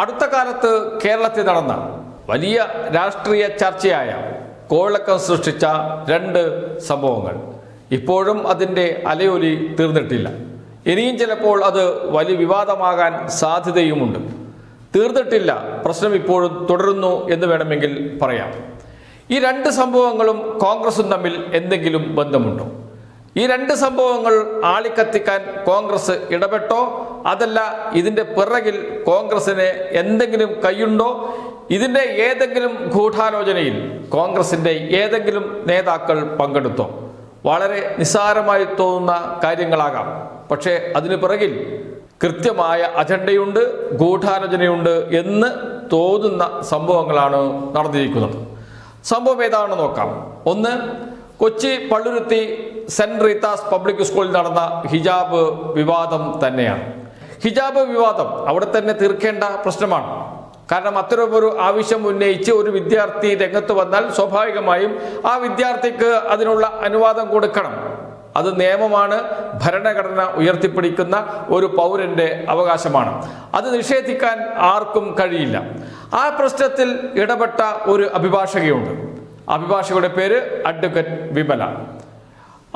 അടുത്ത കാലത്ത് കേരളത്തിൽ നടന്ന വലിയ രാഷ്ട്രീയ ചർച്ചയായ കോഴക്കം സൃഷ്ടിച്ച രണ്ട് സംഭവങ്ങൾ. ഇപ്പോഴും അതിന്റെ അലയൊലി തീർന്നിട്ടില്ല. ഇനിയും ചിലപ്പോൾ അത് വലിയ വിവാദമാകാൻ സാധ്യതയുമുണ്ട്. തീർന്നിട്ടില്ല പ്രശ്നം ഇപ്പോഴും തുടരുന്നു എന്ന് വേണമെങ്കിൽ പറയാം. ഈ രണ്ട് സംഭവങ്ങളും കോൺഗ്രസും തമ്മിൽ എന്തെങ്കിലും ബന്ധമുണ്ടോ? ഈ രണ്ട് സംഭവങ്ങൾ ആളിക്കത്തിക്കാൻ കോൺഗ്രസ് ഇടപെട്ടോ? അതല്ല ഇതിന്റെ പിറകിൽ കോൺഗ്രസിന് എന്തെങ്കിലും കൈയുണ്ടോ? ഇതിന്റെ ഏതെങ്കിലും ഗൂഢാലോചനയിൽ കോൺഗ്രസിന്റെ ഏതെങ്കിലും നേതാക്കൾ പങ്കെടുത്തോ? വളരെ നിസ്സാരമായി തോന്നുന്ന കാര്യങ്ങളാകാം. പക്ഷേ അതിനു പിറകിൽ കൃത്യമായ അജണ്ടയുണ്ട് ഗൂഢാലോചനയുണ്ട് എന്ന് തോന്നുന്ന സംഭവങ്ങളാണ് നടന്നിരിക്കുന്നത്. സംഭവം ഏതാണെന്ന് നോക്കാം. ഒന്ന് Kochi Palluruthy saint Rita's public സ്കൂളിൽ നടന്ന ഹിജാബ് വിവാദം തന്നെയാണ്. ഹിജാബ് വിവാദം അവിടെ തന്നെ തീർക്കേണ്ട പ്രശ്നമാണ്. കാരണം അത്തരമൊരു ആവശ്യം ഉന്നയിച്ച് ഒരു വിദ്യാർത്ഥി രംഗത്ത് വന്നാൽ സ്വാഭാവികമായും ആ വിദ്യാർത്ഥിക്ക് അതിനുള്ള അനുവാദം കൊടുക്കണം. അത് നിയമമാണ് ഭരണഘടന ഉയർത്തിപ്പിടിക്കുന്ന ഒരു പൗരന്റെ അവകാശമാണ്. അത് നിഷേധിക്കാൻ ആർക്കും കഴിയില്ല. ആ പ്രശ്നത്തിൽ ഇടപെട്ട ഒരു അഭിഭാഷകയുണ്ട്. അഭിഭാഷകയുടെ പേര് അഡ്വക്കറ്റ് വിമല.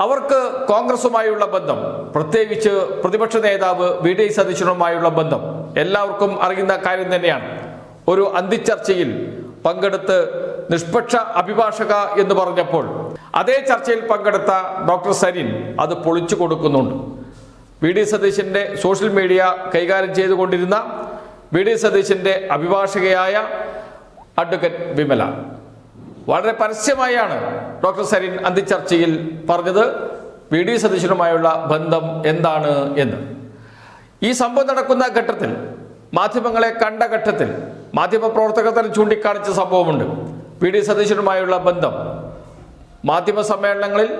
അവർക്ക് കോൺഗ്രസുമായുള്ള ബന്ധം പ്രത്യേകിച്ച് പ്രതിപക്ഷ നേതാവ് വി ഡി സതീശനുമായുള്ള ബന്ധം എല്ലാവർക്കും അറിയുന്ന കാര്യം തന്നെയാണ്. ഒരു അന്തിച്ചർച്ചയിൽ പങ്കെടുത്ത് നിഷ്പക്ഷ അഭിഭാഷക എന്ന് പറഞ്ഞപ്പോൾ അതേ ചർച്ചയിൽ പങ്കെടുത്ത ഡോക്ടർ സരിൻ അത് പൊളിച്ചു കൊടുക്കുന്നുണ്ട്. വി ഡി സതീശന്റെ സോഷ്യൽ മീഡിയ കൈകാര്യം ചെയ്തുകൊണ്ടിരുന്ന വി ഡി സതീശന്റെ അഭിഭാഷകയായ അഡ്വക്കേറ്റ് വിമല. വളരെ പരസ്യമായാണ് ഡോക്ടർ സരിൻ അന്തിച്ചർച്ചയിൽ പറഞ്ഞത് വി ഡി സതീശനുമായുള്ള ബന്ധം എന്താണ് എന്ന്. ഈ സംഭവം നടക്കുന്ന ഘട്ടത്തിൽ മാധ്യമങ്ങളെ കണ്ട ഘട്ടത്തിൽ മാധ്യമ മാധ്യമപ്രവർത്തകർ തന്നെ ചൂണ്ടിക്കാണിച്ച സംഭവമുണ്ട്. വി ഡി സതീശനുമായുള്ള ബന്ധം. മാധ്യമ സമ്മേളനങ്ങളിൽ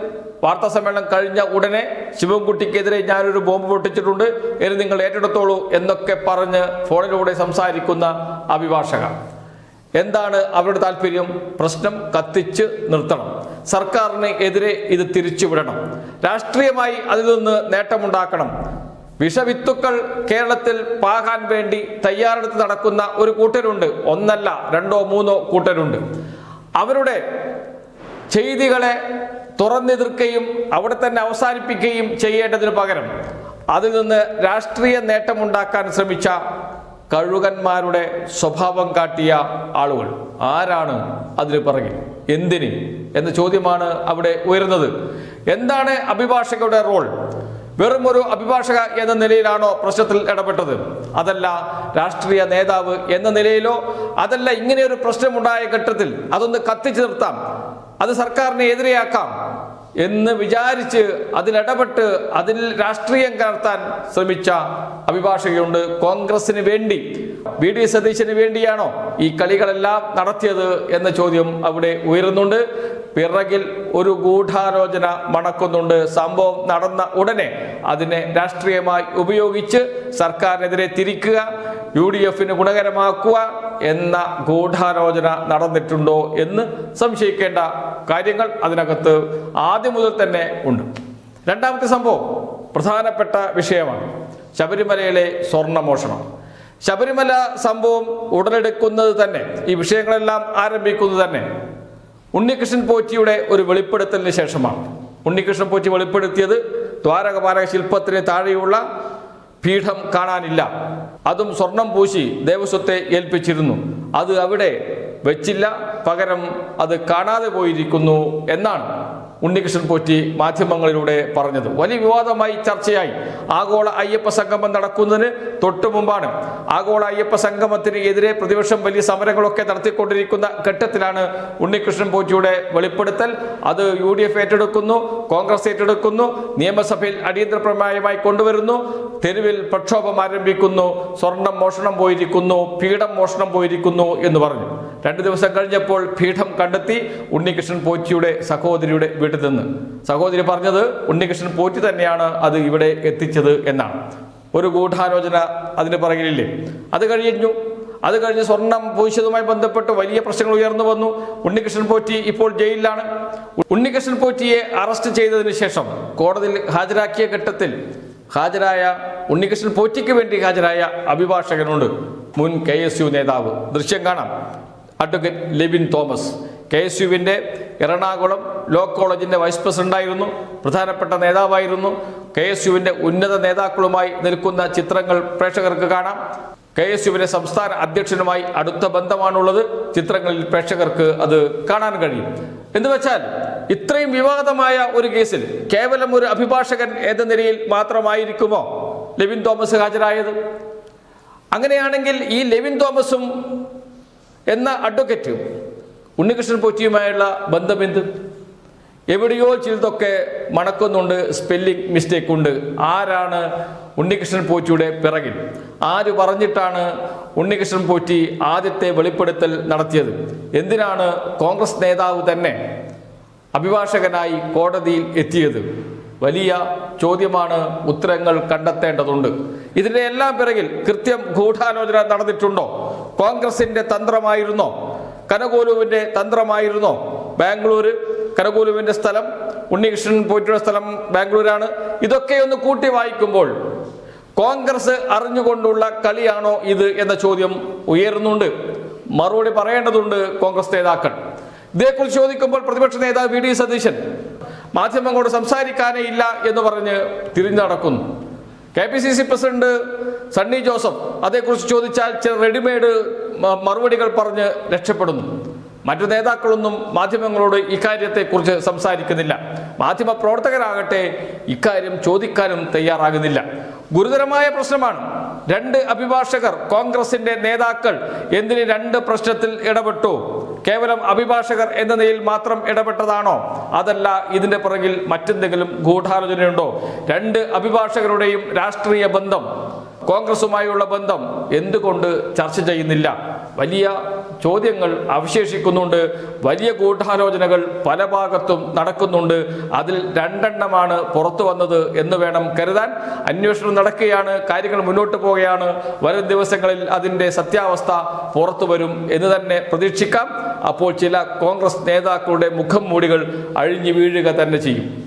വാർത്താ സമ്മേളനം കഴിഞ്ഞ ഉടനെ ശിവൻകുട്ടിക്കെതിരെ ഞാനൊരു ബോംബ് പൊട്ടിച്ചിട്ടുണ്ട് ഇനി നിങ്ങൾ ഏറ്റെടുത്തോളൂ എന്നൊക്കെ പറഞ്ഞ് ഫോണിലൂടെ സംസാരിക്കുന്ന അഭിഭാഷക. എന്താണ് അവരുടെ താല്പര്യം? പ്രശ്നം കത്തിച്ച് നിർത്തണം. സർക്കാരിന് എതിരെ ഇത് തിരിച്ചുവിടണം രാഷ്ട്രീയമായി അതിൽ നിന്ന് നേട്ടമുണ്ടാക്കണം. വിഷവിത്തുക്കൾ കേരളത്തിൽ പാകാൻ വേണ്ടി തയ്യാറെടുത്ത് നടക്കുന്ന ഒരു കൂട്ടരുണ്ട്. ഒന്നല്ല രണ്ടോ മൂന്നോ കൂട്ടരുണ്ട്. അവരുടെ ചെയ്തികളെ തുറന്നെതിർക്കുകയും അവിടെ തന്നെ അവസാനിപ്പിക്കുകയും ചെയ്യേണ്ടതിന് പകരം അതിൽ നിന്ന് രാഷ്ട്രീയ നേട്ടമുണ്ടാക്കാൻ ശ്രമിച്ച കഴുകന്മാരുടെ സ്വഭാവം കാട്ടിയ ആളുകൾ. ആരാണ് അതിന് പിറകിൽ? എന്തിന്? എന്ന ചോദ്യമാണ് അവിടെ ഉയരുന്നത്. എന്താണ് അഭിഭാഷകരുടെ റോൾ? വെറും ഒരു അഭിഭാഷക എന്ന നിലയിലാണോ പ്രശ്നത്തിൽ ഇടപെട്ടത്? അതല്ല രാഷ്ട്രീയ നേതാവ് എന്ന നിലയിലോ അതല്ല ഇങ്ങനെയൊരു പ്രശ്നമുണ്ടായ ഘട്ടത്തിൽ അതൊന്ന് കത്തിച്ചു നിർത്താം. അത് സർക്കാരിനെ എതിരെയാക്കാം. എന്ന് വിചാരിച്ച് അതിലിടപെട്ട് അതിൽ രാഷ്ട്രീയം കലർത്താൻ ശ്രമിച്ച അഭിഭാഷകയുണ്ട്. കോൺഗ്രസിന് വേണ്ടി വി ഡി സതീശന് വേണ്ടിയാണോ ഈ കളികളെല്ലാം നടത്തിയത് എന്ന ചോദ്യം അവിടെ ഉയരുന്നുണ്ട്. പിറകിൽ ഒരു ഗൂഢാലോചന മണക്കുന്നുണ്ട്. സംഭവം നടന്ന ഉടനെ അതിനെ രാഷ്ട്രീയമായി ഉപയോഗിച്ച് സർക്കാരിനെതിരെ തിരിക്കുക യു ഡി എഫിന് ഗുണകരമാക്കുക എന്ന ഗൂഢാലോചന നടന്നിട്ടുണ്ടോ എന്ന് സംശയിക്കേണ്ട കാര്യങ്ങൾ അതിനകത്ത് ആദ്യം മുതൽ തന്നെ ഉണ്ട്. രണ്ടാമത്തെ സംഭവം പ്രധാനപ്പെട്ട വിഷയമാണ്. ശബരിമലയിലെ സ്വർണമോഷണം ശബരിമല സംഭവം ഉടലെടുക്കുന്നത് തന്നെ ഈ വിഷയങ്ങളെല്ലാം ആരംഭിക്കുന്നത് തന്നെ ഉണ്ണികൃഷ്ണൻ പോറ്റിയുടെ ഒരു വെളിപ്പെടുത്തലിന് ശേഷമാണ്. ഉണ്ണികൃഷ്ണൻ പോറ്റി വെളിപ്പെടുത്തിയത് ദ്വാരകപാലക ശില്പത്തിന് താഴെയുള്ള പീഠം കാണാനില്ല. അതും സ്വർണം പൂശി ദേവസ്വത്തെ ഏൽപ്പിച്ചിരുന്നു. അത് അവിടെ വെച്ചില്ല. പകരം അത് കാണാതെ പോയിരിക്കുന്നു എന്നാണ്. ഉണ്ണികൃഷ്ണൻ പോറ്റി മാധ്യമങ്ങളിലൂടെ പറഞ്ഞത്. വലിയ വിവാദമായി ചർച്ചയായി. ആഗോള അയ്യപ്പ സംഗമം നടക്കുന്നതിന് തൊട്ടു മുമ്പാണ്. ആഗോള അയ്യപ്പ സംഗമത്തിന് എതിരെ പ്രതിപക്ഷം വലിയ സമരങ്ങളൊക്കെ നടത്തിക്കൊണ്ടിരിക്കുന്ന ഘട്ടത്തിലാണ് ഉണ്ണികൃഷ്ണൻ പോറ്റിയുടെ വെളിപ്പെടുത്തൽ. അത് യു ഡി എഫ് ഏറ്റെടുക്കുന്നു കോൺഗ്രസ് ഏറ്റെടുക്കുന്നു നിയമസഭയിൽ അടിയന്തര പ്രമേയമായി കൊണ്ടുവരുന്നു. തെരുവിൽ പ്രക്ഷോഭം ആരംഭിക്കുന്നു സ്വർണം മോഷണം പോയിരിക്കുന്നു പീഠം മോഷണം പോയിരിക്കുന്നു എന്ന് പറഞ്ഞു. രണ്ടു ദിവസം കഴിഞ്ഞപ്പോൾ പീഠം കണ്ടെത്തി ഉണ്ണികൃഷ്ണൻ പോറ്റിയുടെ സഹോദരിയുടെ വീട്ടിൽ നിന്ന്. സഹോദരി പറഞ്ഞത് ഉണ്ണികൃഷ്ണൻ പോറ്റി തന്നെയാണ് അത് ഇവിടെ എത്തിച്ചത് എന്നാണ്. ഒരു ഗൂഢാലോചന അതിന് പറകിലില്ലേ? അത് കഴിഞ്ഞു. അത് കഴിഞ്ഞ് സ്വർണം പൂശിയതുമായി ബന്ധപ്പെട്ട് വലിയ പ്രശ്നങ്ങൾ ഉയർന്നു വന്നു. ഉണ്ണികൃഷ്ണൻ പോറ്റി ഇപ്പോൾ ജയിലിലാണ്. ഉണ്ണികൃഷ്ണൻ പോറ്റിയെ അറസ്റ്റ് ചെയ്തതിന് ശേഷം കോടതിയിൽ ഹാജരാക്കിയ ഘട്ടത്തിൽ ഹാജരായ ഉണ്ണികൃഷ്ണൻ പോറ്റിക്ക് വേണ്ടി ഹാജരായ അഭിഭാഷകനുണ്ട് മുൻ കെ എസ് യു നേതാവ്. ദൃശ്യം കാണാം. Advocate Levin Thomas. K S യുവിന്റെ Ernakulam law കോളേജിന്റെ വൈസ് പ്രസിഡന്റായിരുന്നു. പ്രധാനപ്പെട്ട നേതാവായിരുന്നു. കെ എസ് യുവിന്റെ ഉന്നത നേതാക്കളുമായി നിൽക്കുന്ന ചിത്രങ്ങൾ പ്രേക്ഷകർക്ക് കാണാം. കെ എസ് യുവിന്റെ സംസ്ഥാന അധ്യക്ഷനുമായി അടുത്ത ബന്ധമാണുള്ളത്. ചിത്രങ്ങളിൽ പ്രേക്ഷകർക്ക് അത് കാണാൻ കഴിയും. എന്ന് വെച്ചാൽ ഇത്രയും വിവാദമായ ഒരു കേസിൽ കേവലം ഒരു അഭിഭാഷകൻ എന്ന നിലയിൽ മാത്രമായിരിക്കുമോ ലെവിൻ തോമസ് ഹാജരായത്? അങ്ങനെയാണെങ്കിൽ ഈ ലെവിൻ തോമസും എന്ന അഡ്വക്കേറ്റ് ഉണ്ണികൃഷ്ണൻ പോറ്റിയുമായുള്ള ബന്ധമെന്ത്? എവിടെയോ ചിലതൊക്കെ മണക്കുന്നുണ്ട് സ്പെല്ലിംഗ് മിസ്റ്റേക്ക് ഉണ്ട്. ആരാണ് ഉണ്ണികൃഷ്ണൻ പോറ്റിയുടെ പിറകിൽ? ആര് പറഞ്ഞിട്ടാണ് ഉണ്ണികൃഷ്ണൻ പോറ്റി ആദ്യത്തെ വെളിപ്പെടുത്തൽ നടത്തിയത്? എന്തിനാണ് കോൺഗ്രസ് നേതാവ് തന്നെ അഭിഭാഷകനായി കോടതിയിൽ എത്തിയത്? വലിയ ചോദ്യമാണ് ഉത്തരങ്ങൾ കണ്ടെത്തേണ്ടതുണ്ട്. ഇതിന്റെ എല്ലാം പിറകിൽ കൃത്യം ഗൂഢാലോചന നടന്നിട്ടുണ്ടോ? കോൺഗ്രസിന്റെ തന്ത്രമായിരുന്നോ? കനകോലുവിന്റെ തന്ത്രമായിരുന്നോ? ബാംഗ്ലൂർ കനകോലുവിന്റെ സ്ഥലം ഉണ്ണികൃഷ്ണൻ പോയിട്ടുള്ള സ്ഥലം ബാംഗ്ലൂരാണ്. ഇതൊക്കെ ഒന്ന് കൂട്ടി വായിക്കുമ്പോൾ കോൺഗ്രസ് അറിഞ്ഞുകൊണ്ടുള്ള കളിയാണോ ഇത് എന്ന ചോദ്യം ഉയരുന്നുണ്ട്. മറുപടി പറയേണ്ടതുണ്ട് കോൺഗ്രസ് നേതാക്കൾ. ഇതേക്കുറിച്ച് ചോദിക്കുമ്പോൾ പ്രതിപക്ഷ നേതാവ് വി ഡി സതീശൻ മാധ്യമങ്ങളോട് സംസാരിക്കാനേ ഇല്ല എന്ന് പറഞ്ഞ് തിരിഞ്ഞു നടക്കുന്നു K P C C president Sunny Joseph അതേക്കുറിച്ച് ചോദിച്ചാൽ ചില റെഡിമെയ്ഡ് മറുപടികൾ പറഞ്ഞ് രക്ഷപ്പെടുന്നു. മറ്റു നേതാക്കളൊന്നും മാധ്യമങ്ങളോട് ഇക്കാര്യത്തെക്കുറിച്ച് സംസാരിക്കുന്നില്ല. മാധ്യമ പ്രവർത്തകരാകട്ടെ ഇക്കാര്യം ചോദിക്കാനും തയ്യാറാകുന്നില്ല. ഗുരുതരമായ പ്രശ്നമാണ്. രണ്ട് അഭിഭാഷകർ കോൺഗ്രസിന്റെ നേതാക്കൾ എന്തിന് രണ്ട് പ്രശ്നത്തിൽ ഇടപെട്ടു? കേവലം അഭിഭാഷകർ എന്ന നിലയിൽ മാത്രം ഇടപെട്ടതാണോ? അതല്ല ഇതിന്റെ പുറകിൽ മറ്റെന്തെങ്കിലും ഗൂഢാലോചനയുണ്ടോ? രണ്ട് അഭിഭാഷകരുടെയും രാഷ്ട്രീയ ബന്ധം കോൺഗ്രസുമായുള്ള ബന്ധം എന്തുകൊണ്ട് ചർച്ച ചെയ്യുന്നില്ല? വലിയ ചോദ്യങ്ങൾ അവശേഷിക്കുന്നുണ്ട്. വലിയ ഗൂഢാലോചനകൾ പല ഭാഗത്തും നടക്കുന്നുണ്ട്. അതിൽ രണ്ടെണ്ണമാണ് പുറത്തു വന്നത് എന്ന് വേണം കരുതാൻ. അന്വേഷണം നടക്കുകയാണ്. കാര്യങ്ങൾ മുന്നോട്ട് പോവുകയാണ്. വരും ദിവസങ്ങളിൽ അതിന്റെ സത്യാവസ്ഥ പുറത്തു വരും എന്ന് തന്നെ പ്രതീക്ഷിക്കാം. അപ്പോൾ ചില കോൺഗ്രസ് നേതാക്കളുടെ മുഖം മൂടികൾ അഴിഞ്ഞു വീഴുക തന്നെ ചെയ്യും.